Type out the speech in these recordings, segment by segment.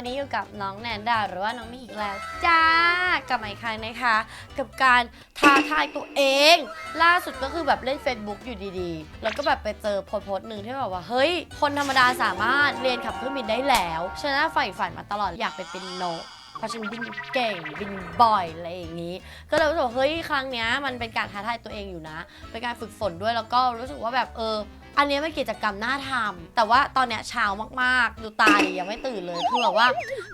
วันนี้อยู่กับน้องแนนดาหรือว่าน้องมิกอีกแล้วจ้ากลับมาอีกครั้งนะคะ กับการท้าทายตัวเอง ล่าสุดก็คือแบบเล่น Facebook อยู่ดีๆ แล้วก็แบบไปเจอโพสต์โพสหนึ่งที่แบบว่าเฮ้ย คนธรรมดาสามารถเรียนขับเครื่องบินได้แล้วฉันน่าใฝ่ฝันมาตลอดอยากไปเป็นโนกเพราะฉันบินเก่งบินบ่อยอะไรอย่างนี้ ก็เลยรู้สึกว่าเฮ้ยครั้งเนี้ยมันเป็นการท้าทายตัวเองอยู่นะ เป็นการฝึกฝนด้วยแล้วก็รู้สึกว่าแบบเออ อันนี้เป็นกิจกรรมน่าทำแต่ว่าตอนเนี้ยเช้ามากๆ ดูตาดิยังไม่ตื่นเลยคือแบบว่า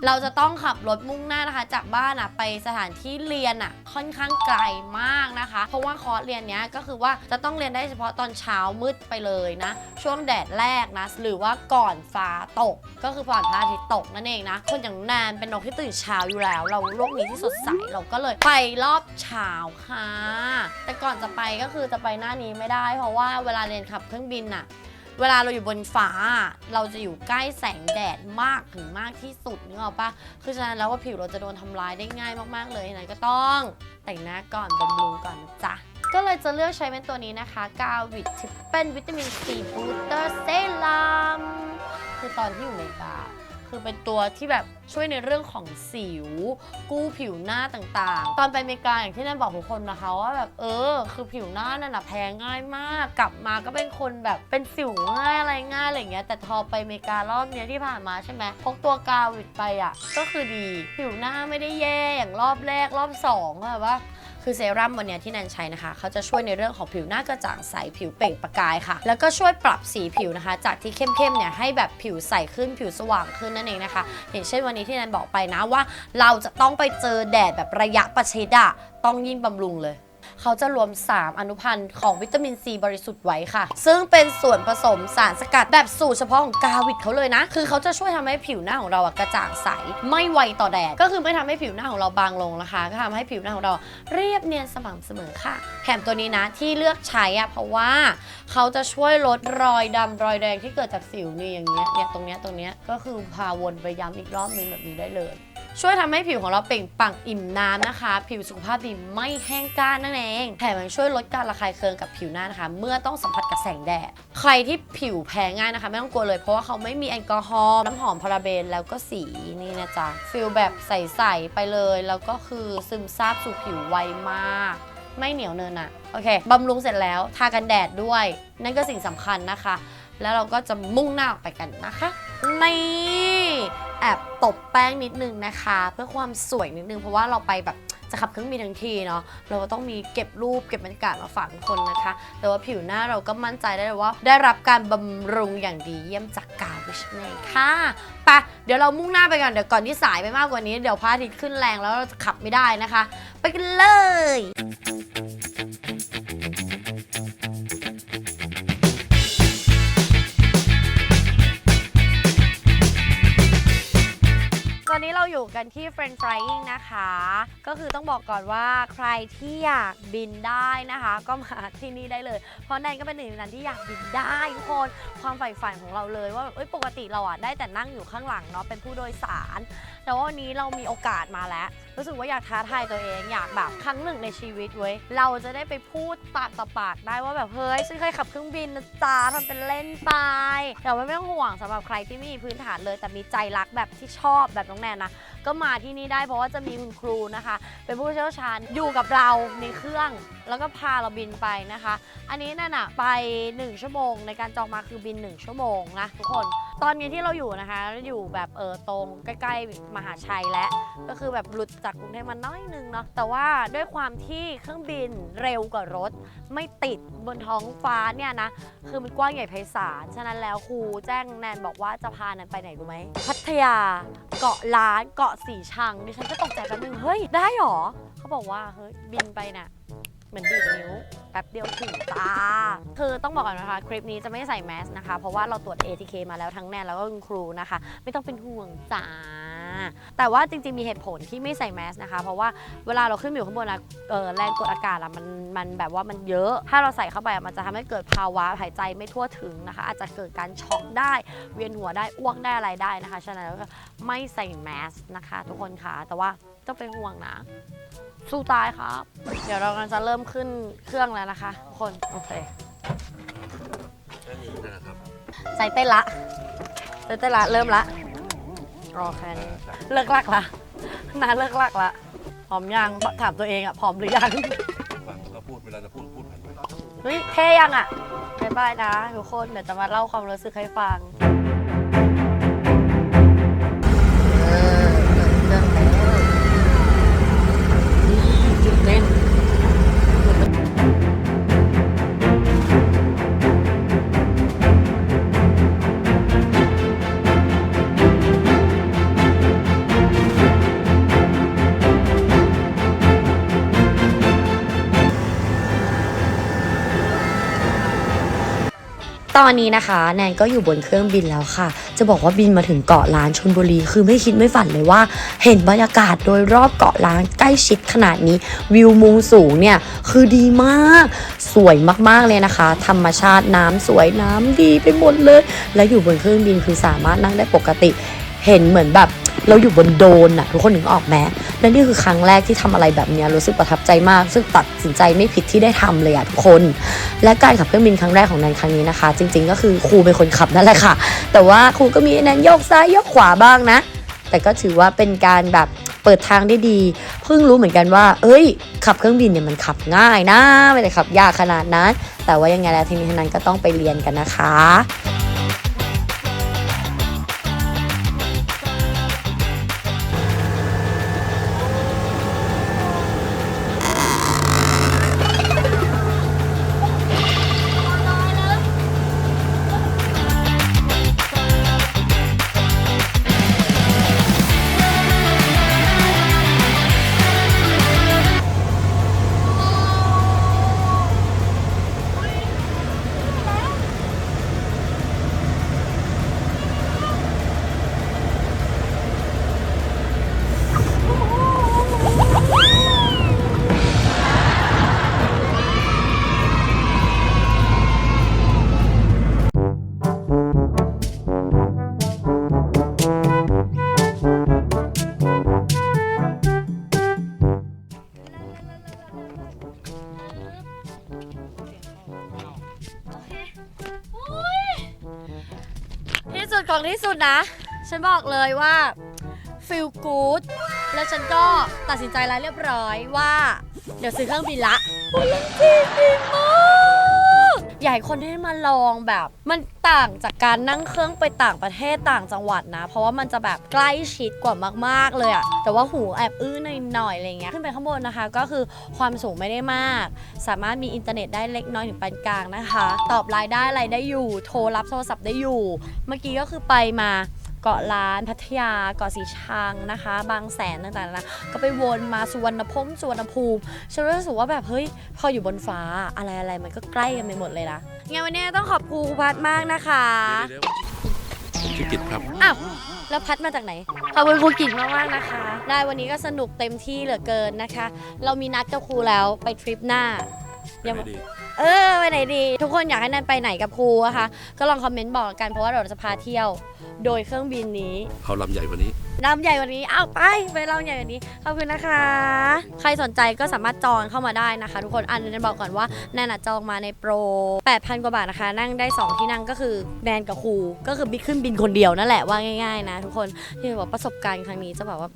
เราจะต้องขับรถมุ่งหน้านะคะ จากบ้านอะไปสถานที่เรียนอะค่อนข้างไกลมากนะคะ เพราะว่าคอร์สเรียนเนี้ยก็คือว่าจะต้องเรียนได้เฉพาะตอนเช้ามืดไปเลยนะ ช่วงแดดแรกนะ หรือว่าก่อนฟ้าตก ก็คือก่อนพระอาทิตย์ตกนั่นเองนะ คนอย่างแนนเป็นนกที่ตื่นเช้าอยู่แล้ว เราโลกนี้ที่สดใสเราก็เลยไปรอบเช้าค่ะ แต่ก่อนจะไปก็คือจะไปหน้านี้ไม่ได้ เพราะว่าเวลาเรียนขับเครื่องบินนะอะเวลาเราอยู่บนฟ้า เราจะอยู่ใกล้แสงแดดมากถึงมากที่สุดนึกออกปะคือฉะนั้นแล้วว่าผิวเราจะโดนทำลายได้ง่ายมากๆเลยไหนก็ต้องแต่งหน้าก่อนบำรุงก่อนนะจ๊ะ ก็เลยจะเลือกใช้เป็นตัวนี้นะคะ กาวิตทิปเป็นวิตามินซีบูสเตอร์เซรั่มคือตอนที่อยู่ในฟ้า คือเป็นตัวที่แบบช่วยในเรื่องของสิว กู้ผิวหน้าต่างๆ ตอนไปอเมริกาอย่างที่แนั่นบอกทุกคนนะคะว่าแบบเออ คือผิวหน้านั่นนะแพ้ง่ายมาก กลับมาก็เป็นคนแบบเป็นสิวง่ายอะไรง่ายอะไรอย่างเงี้ยแต่พอไปอเมริการอบเนี้ยที่ผ่านมาใช่ไหมพกตัวกาวิดไปอะก็คือดี ผิวหน้าไม่ได้แย่อย่างรอบแรกรอบสองแบบว่า คือเซรั่มวันนี้ที่แนนใช้นะคะ เขาจะช่วยในเรื่องของผิวหน้ากระจ่างใสผิวเปล่งประกายค่ะ แล้วก็ช่วยปรับสีผิวนะคะ จากที่เข้มๆเนี่ยให้แบบผิวใสขึ้นผิวสว่างขึ้นนั่นเองนะคะ อย่างเช่นวันนี้ที่แนนบอกไปนะว่า เราจะต้องไปเจอแดดแบบระยะประชิดอะต้องยิ่งบำรุงเลย เขาจะรวม 3 อนุพันธ์ของวิตามินซีบริสุทธิ์ไว้ค่ะ ซึ่งเป็นส่วนผสมสารสกัดแบบสูตรเฉพาะของกาวิดเขาเลยนะ คือเขาจะช่วยทำให้ผิวหน้าของเราอะกระจ่างใส ไม่ไวต่อแดด ก็คือไม่ทำให้ผิวหน้าของเราบางลงนะคะ ก็ทำให้ผิวหน้าของเราเรียบเนียนสม่ำเสมอค่ะ แถมตัวนี้นะที่เลือกใช้อะเพราะว่าเขาจะช่วยลดรอยดำรอยแดงที่เกิดจากสิวนี่อย่างเงี้ยเนี่ยตรงเนี้ยตรงเนี้ยก็คือพาวนไปย้ำอีกรอบนึงแบบนี้ได้เลย ช่วยทำให้ผิวของเราเปล่งปลั่งอิ่มน้ำนะคะ ผิวสุขภาพดีไม่แห้งกร้านนั่นเองแถมยังช่วยลดการระคายเคืองกับผิวหน้านะคะ เมื่อต้องสัมผัสกับแสงแดด ใครที่ผิวแพ้ง่ายนะคะ ไม่ต้องกลัวเลยเพราะว่าเขาไม่มีแอลกอฮอล์น้ำหอมพาราเบนแล้วก็สีนี่นะจ๊ะฟิลแบบใสๆไปเลย แล้วก็คือซึมซาบสู่ผิวไวมาก ไม่เหนียวเนินอะโอเคบำรุงเสร็จแล้วทากันแดดด้วย นั่นก็สิ่งสำคัญนะคะ แล้วเราก็จะมุ่งหน้าออกไปกันนะคะ นี่แอบตบแป้งนิดนึงนะคะ เพื่อความสวยนิดนึง เพราะว่าเราไปแบบจะขับเครื่องบินทั้งทีเนาะเราก็ต้องมีเก็บรูปเก็บบรรยากาศมาฝากทุกคนนะคะ แต่ว่าผิวหน้าเราก็มั่นใจได้เลยว่า ได้รับการบำรุงอย่างดีเยี่ยมจากกาวิชเน่ค่ะไปะเดี๋ยวเรามุ่งหน้าไปก่อนเดี๋ยวก่อนที่สายไปมากกว่านี้ เดี๋ยวพระอาทิตย์ขึ้นแรงแล้วเราจะขับไม่ได้นะคะ ไปกันเลย กันที่ Friend Flying นะคะ ก็คือต้องบอกก่อนว่าใครที่อยากบินได้นะคะ ก็มาที่นี่ได้เลย เพราะแนนก็เป็นหนึ่งในนั้นที่อยากบินได้ทุกคนความใฝ่ฝันของเราเลยว่าเอ้ยปกติเราอะได้แต่นั่งอยู่ข้างหลังเนาะเป็นผู้โดยสาร แต่ว่าวันนี้เรามีโอกาสมาแล้ว รู้สึกว่าอยากท้าทายตัวเองอยากแบบครั้งหนึ่งในชีวิตเว้ยเราจะได้ไปพูดปากต่อปากได้ว่าแบบเฮ้ยฉันเคยขับเครื่องบินนะจ๊ะทำเป็นเล่นไปแต่ไม่ต้องห่วงสำหรับใครที่ไม่มีพื้นฐานเลย แต่มีใจรักแบบที่ชอบแบบน้องแนนนะ ก็มาที่นี่ได้เพราะว่าจะมีคุณครูนะคะ เป็นผู้เชี่ยวชาญอยู่กับเราในเครื่อง แล้วก็พาเราบินไปนะคะ อันนี้นั่นอะไป 1 ชั่วโมง ในการจองมาคือบิน 1 ชั่วโมงนะทุกคน ตอนนี้ที่เราอยู่นะคะอยู่แบบเออตรงใกล้ๆมหาชัยและก็คือแบบหลุดจากกรุงเทพมาน้อยนึงเนาะแต่ว่าด้วยความที่เครื่องบินเร็วกว่ารถ ไม่ติดบนท้องฟ้าเนี่ยนะคือมันกว้างใหญ่ไพศาลฉะนั้นแล้วครูแจ้งแนนบอกว่าจะพาแนนไปไหนรู้ไหมพัทยาเกาะล้านเกาะสีชังดิฉันก็ตกใจแป๊บนึงเฮ้ยได้หรอเขาบอกว่าเฮ้ยบินไปน่ะ เหมือนดีดนิ้วแป๊บเดียวถึงตา คือต้องบอกก่อนนะคะ คลิปนี้จะไม่ใส่แมสนะคะ เพราะว่าเราตรวจ ATK มาแล้วทั้งแนนแล้วก็คุณครูนะคะ ไม่ต้องเป็นห่วงจ้า แต่ว่าจริงๆมีเหตุผลที่ไม่ใส่แมสนะคะ เพราะว่าเวลาเราขึ้นอยู่ข้างบนอะเออแรงกดอากาศอะมันมันแบบว่ามันเยอะ ถ้าเราใส่เข้าไปอะมันจะทำให้เกิดภาวะหายใจไม่ทั่วถึงนะคะ อาจจะเกิดการช็อกได้ เวียนหัวได้อ้วกได้อะไรได้นะคะ ฉะนั้นก็ไม่ใส่แมสนะคะ ทุกคนค่ะแต่ว่าต้องเป็นห่วงนะ สู้ตายครับ เดี๋ยวเรากำลังจะเริ่มขึ้นเครื่องแล้วนะคะทุกคน โอเค แค่นี้นะครับใจเต้นละใจเต้นละ เริ่มละรอแค่นี้ เลิกลักละนาเลิกลักละพร้อมยังถามตัวเองอะพร้อมหรือยัง ฟังแล้วก็พูดเวลาจะพูดพูดผ่านไป เฮ้ยเท่ยังอะบายบายนะทุกคน เดี๋ยวจะมาเล่าความรู้สึกให้ฟัง อนนี้นะคะแนนก็อยู่บนเครื่องบินแล้วค่ะ จะบอกว่าบินมาถึงเกาะล้านชนบุรี คือไม่คิดไม่ฝันเลยว่า เห็นบรรยากาศโดยรอบเกาะล้านใกล้ชิดขนาดนี้ วิวมุมสูงเนี่ยคือดีมาก สวยมากๆเลยนะคะ ธรรมชาติน้ำสวยน้ำดีไปหมดเลย และอยู่บนเครื่องบินคือสามารถนั่งได้ปกติ เห็นเหมือนแบบเราอยู่บนโดนอะทุกคนถึงออกแม้และนี่คือครั้งแรกที่ทำอะไรแบบเนี้ยรู้สึกประทับใจมาก ซึ่งตัดสินใจไม่ผิดที่ได้ทำเลยอะทุกคน และการขับเครื่องบินครั้งแรกของแนนครั้งนี้นะคะ จริง ๆ ก็คือครูเป็นคนขับนั่นแหละค่ะ แต่ว่าครูก็มีแนนโยกซ้ายโยกขวาบ้างนะ แต่ก็ถือว่าเป็นการแบบเปิดทางได้ดี เพิ่งรู้เหมือนกันว่า เอ้ย ขับเครื่องบินเนี่ยมันขับง่ายนะ ไม่ได้ขับยากขนาดนั้น แต่ว่ายังไงแล้วทีนี้ทั้งนั้นก็ต้องไปเรียนกันนะคะ ที่สุดของที่สุดนะ ฉันบอกเลยว่า feel good แล้วฉันก็ตัดสินใจแล้วเรียบร้อยว่า เดี๋ยวซื้อเครื่องบินละโอ้ยจริงดีมาก อยากให้คนได้มาลองแบบ มันต่างจากการนั่งเครื่องไปต่างประเทศต่างจังหวัดนะ เพราะว่ามันจะแบบใกล้ชิดกว่ามากๆเลยอะแต่ว่าหูแอบอื้อหน่อยๆอะไรเงี้ยขึ้นไปข้างบนนะคะ ก็คือความสูงไม่ได้มาก สามารถมีอินเทอร์เน็ตได้เล็กน้อยถึงปานกลางนะคะ ตอบไลน์ได้อะไรได้อยู่ โทรรับโทรศัพท์ได้อยู่ เมื่อกี้ก็คือไปมา เกาะล้านพัทยาเกาะสีชังนะคะ บางแสนต่างๆนะก็ไปวนมาสุวรรณภูมิสุวรรณภูมิฉันรู้สึกว่าแบบเฮ้ยพออยู่บนฟ้าอะไรอะไรมันก็ใกล้กันไปหมดเลยนะงั้นวันนี้ต้องขอบครูครูพัดมากนะคะเดี๋ยวผมชื่อกิจครับอ้าวแล้วพัดมาจากไหนขอบคุณครูกิ่งมากมากๆนะคะ ได้วันนี้ก็สนุกเต็มที่เหลือเกินนะคะ เรามีนัดกับครูแล้วไปทริปหน้ายังไม่ดี เออไปไหนดี ทุกคนอยากให้นันไปไหนกับครูอะคะก็ลองคอมเมนต์บอกกันเพราะว่าเราจะพาเที่ยว โดยเครื่องบินนี้เขาลำใหญ่กว่านี้ ลำใหญ่กว่านี้อ้าวไปไปลำใหญ่กว่านี้ขอบคุณนะคะ ใครสนใจก็สามารถจองเข้ามาได้นะคะ ทุกคนอันนี้บอกก่อนว่าแนนอะจองมาในโปร 8,000 กว่าบาทนะคะ นั่งได้2ที่นั่งก็คือแนนกับครูก็คือบิ๊กขึ้นบินคนเดียวนั่นแหละว่าง่ายๆนะทุกคนที่บอกประสบการณ์ครั้งนี้จะแบบว่า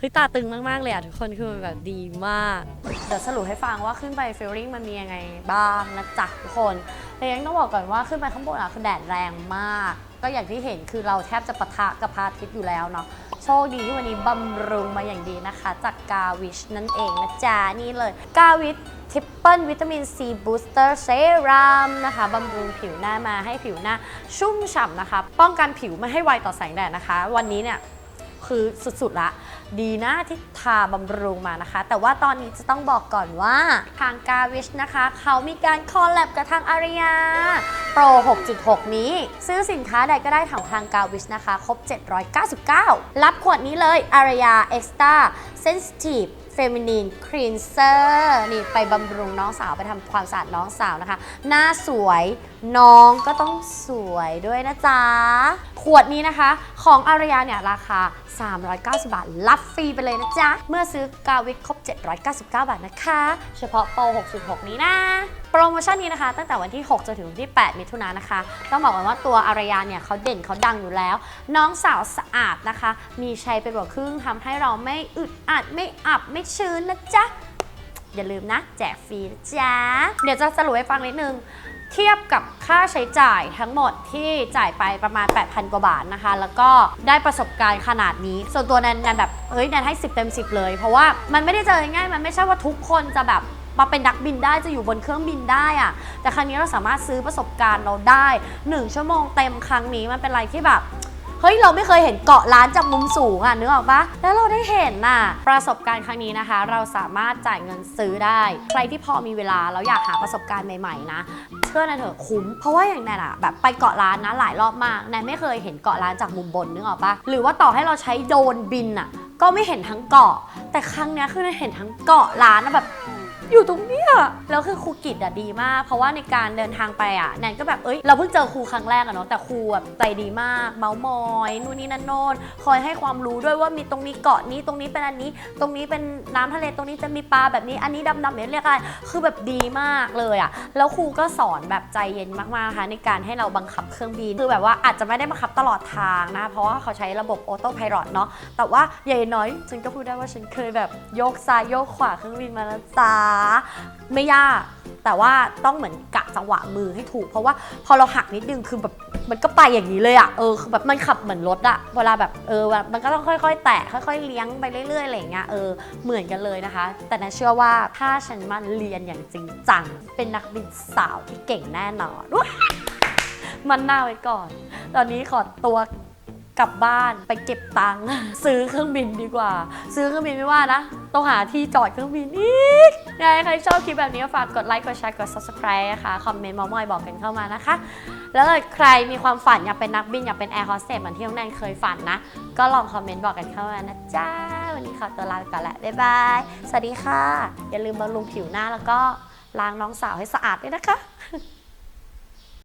เฮ้ยตาตึงมาก ๆ เลยอะทุกคนคือมันแบบดีมาก เดี๋ยวสรุปให้ฟังว่าขึ้นไปฟีลลิ่งมันมียังไงบ้างนะจ๊ะทุกคนแต่ยังต้องบอกก่อนว่าขึ้นไปข้างบนอะคือแดดแรงมาก ก็อย่างที่เห็นคือเราแทบจะปะทะกับพระอาทิตย์อยู่แล้วเนาะโชคดีที่วันนี้บำรุงมาอย่างดีนะคะ จากกาวิชนั่นเองนะจ๊ะนี่เลยกาวิชทริปเปิลวิตามินซีบูสเตอร์เซรั่มนะคะบำรุงผิวหน้ามาให้ผิวหน้าชุ่มฉ่ำนะคะ ป้องกันผิวไม่ให้ไวต่อแสงแดดนะคะ วันนี้เนี่ยคือสุดๆละ ดีนะที่ทาบำรุงมานะคะ แต่ว่าตอนนี้จะต้องบอกก่อนว่าทางกาวิชนะคะ เขามีการคอลแลบกับทางอารยาโปร 6.6 นี้ ซื้อสินค้าใดก็ได้ของทางกาวิชนะคะ ครบ 799 รับขวดนี้เลยอารยา Extra Sensitive Feminine Cleanser นี่ไปบำรุงน้องสาวไปทำความสะอาดน้องสาวนะคะ หน้าสวย น้องก็ต้องสวยด้วยนะจ๊ะ ขวดนี้นะคะ ของอารยาเนี่ยราคา 390 บาท รับฟรีไปเลยนะจ๊ะ เมื่อซื้อกาวิกครบ 799 บาทนะคะ เฉพาะโปร 6.6 นี้นะ โปรโมชั่นนี้นะคะ ตั้งแต่วันที่ 6 จนถึงวันที่ 8 มิถุนายนนะคะ ต้องบอกก่อนว่าตัวอารยาเนี่ยเขาเด่นเขาดังอยู่แล้ว น้องสาวสะอาดนะคะ มีชัยไปกว่าครึ่งทำให้เราไม่อึดอัดไม่อับไม่ชื้นนะจ๊ะอย่าลืมนะ แจกฟรีนะจ๊ะ เดี๋ยวจะสรุปให้ฟังนิดนึง เทียบกับค่าใช้จ่ายทั้งหมดที่จ่ายไปประมาณ 8,000 กว่าบาทนะคะ แล้วก็ได้ประสบการณ์ขนาดนี้ ส่วนตัวแนนแนนแบบเฮ้ยแนนให้ 10 เต็ม 10 เลย เพราะว่ามันไม่ได้เจอง่ายมันไม่ใช่ว่าทุกคนจะแบบมาเป็นนักบินได้จะอยู่บนเครื่องบินได้อะแต่ครั้งนี้เราสามารถซื้อประสบการณ์เราได้ 1 ชั่วโมงเต็มครั้งนี้มันเป็นอะไรที่แบบเฮ้ย เราไม่เคยเห็นเกาะล้านจากมุมสูงอะนึกออกปะแล้วเราได้เห็นน่ะ ประสบการณ์ครั้งนี้นะคะ เราสามารถจ่ายเงินซื้อได้ ใครที่พอมีเวลาแล้วอยากหาประสบการณ์ใหม่ ๆ นะ เชื่อนะเถอะคุ้ม เพราะว่าอย่างแนนอะแบบไปเกาะล้านนะหลายรอบมากแนนไม่เคยเห็นเกาะล้านจากมุมบนนึกออกปะหรือว่าต่อให้เราใช้โดรนบินอะก็ไม่เห็นทั้งเกาะ แต่ครั้งเนี้ยคือแนนเห็นทั้งเกาะล้านอะแบบ อยู่ตรงเนี้ยแล้วคือครูกิจอะดีมาก เพราะว่าในการเดินทางไปอะแนนก็แบบเอ้ยเราเพิ่งเจอครูครั้งแรกอะเนาะแต่ครูแบบใจดีมากเมามอยนู่นนี่นั่นโน่นคอยให้ความรู้ด้วยว่ามีตรงนี้เกาะนี้ตรงนี้เป็นอันนี้ ตรงนี้เป็นน้ำทะเลตรงนี้จะมีปลาแบบนี้อันนี้ดำๆเนี่ยเรียกอะไรคือแบบดีมากเลยอะแล้วครูก็สอนแบบใจเย็นมากๆนะคะในการให้เราบังคับเครื่องบินคือแบบว่าอาจจะไม่ได้บังคับตลอดทางนะ เพราะว่าเขาใช้ระบบออโต้พายロเนาะแต่ว่าใหญ่น้อยฉันก็พูดได้ว่าฉันเคยแบบโยกซ้ายโยกขวาเครื่องบินมาแล้วจ้าไม่ยาก แต่ว่าต้องเหมือนกะจังหวะมือให้ถูก เพราะว่าพอเราหักนิดนึงคือแบบมันก็ไปอย่างนี้เลยอะเออคือแบบมันขับเหมือนรถอะเวลาแบบเออแบบมันก็ต้องค่อย ๆ แตะค่อย ๆ เลี้ยงไปเรื่อยๆอะไรอย่างเงี้ยเออเหมือนกันเลยนะคะ แต่นะเชื่อว่าถ้าฉันมาเรียนอย่างจริงจังเป็นนักบินสาวที่เก่งแน่นอนมันหน้าไว้ก่อน ตอนนี้ขอตัว กลับบ้านไปเก็บตังค์ ซื้อเครื่องบินดีกว่า ซื้อเครื่องบินไม่ว่านะ ต้องหาที่จอดเครื่องบินอีกยังไงใครชอบคลิปแบบนี้ฝากกดไลค์กดแชร์กด subscribe นะคะคอมเมนต์มามอยบอกกันเข้ามานะคะ แล้วถ้าใครมีความฝันอยากเป็นนักบินอยากเป็นแอร์โฮสเตสเหมือนที่น้องแนนเคยฝันนะ ก็ลองคอมเมนต์บอกกันเข้ามานะจ้าวันนี้ขอตัวลาไปก่อนแหละบ๊ายบายสวัสดีค่ะ อย่าลืมบำรุงผิวหน้าแล้วก็ล้างน้องสาวให้สะอาดด้วยนะคะ